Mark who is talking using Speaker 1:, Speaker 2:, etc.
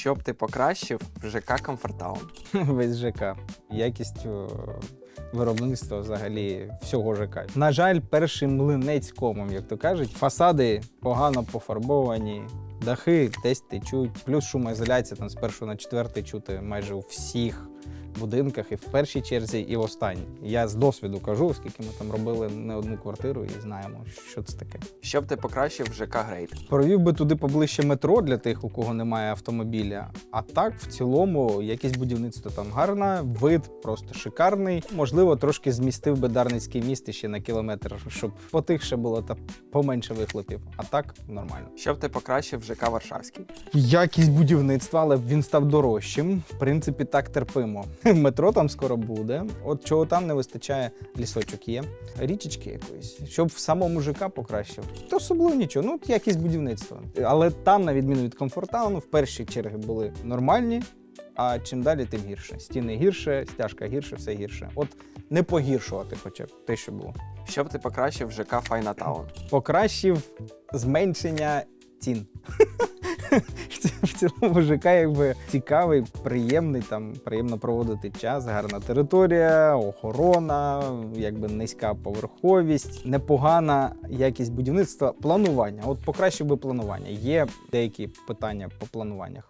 Speaker 1: Що б ти покращив в ЖК Комфортаун?
Speaker 2: весь ЖК. Якість виробництва взагалі всього ЖК. На жаль, перший млинець комом, як то кажуть, фасади погано пофарбовані. Дахи десь течуть, плюс шумоізоляція там з першого на четвертий чути майже у всіх будинках, і в першій черзі, і в останній. Я з досвіду кажу, оскільки ми там робили не одну квартиру і знаємо, що це таке.
Speaker 1: Що б ти покращив ЖК Грейд?
Speaker 2: Провів би туди поближче метро для тих, у кого немає автомобіля. А так, в цілому, якесь будівництво там гарне, вид просто шикарний. Можливо, трошки змістив би Дарницький міст ще на кілометр, щоб потихше було та поменше вихлопів. А так нормально.
Speaker 1: Що б ти покращив ЖК Варшавський?
Speaker 2: Якість будівництва, але він став дорожчим. В принципі, так терпимо. Метро там скоро буде. От чого там не вистачає, лісочок є. Річечки якоїсь. Щоб в самому ЖК покращив. То особливо нічого. Ну, от якість будівництва. Але там, на відміну від комфортауну, в перші черги були нормальні. А чим далі, тим гірше. Стіни гірше, стяжка гірше, все гірше. От не погіршувати, хоча б те, що було.
Speaker 1: Що б ти покращив в ЖК Файнатаун?
Speaker 2: покращив зменшення цін. В цілому ЖК якби цікавий, приємний, там приємно проводити час, гарна територія, охорона, якби низька поверховість, непогана якість будівництва, планування. От покращив би планування. Є деякі питання по плануваннях.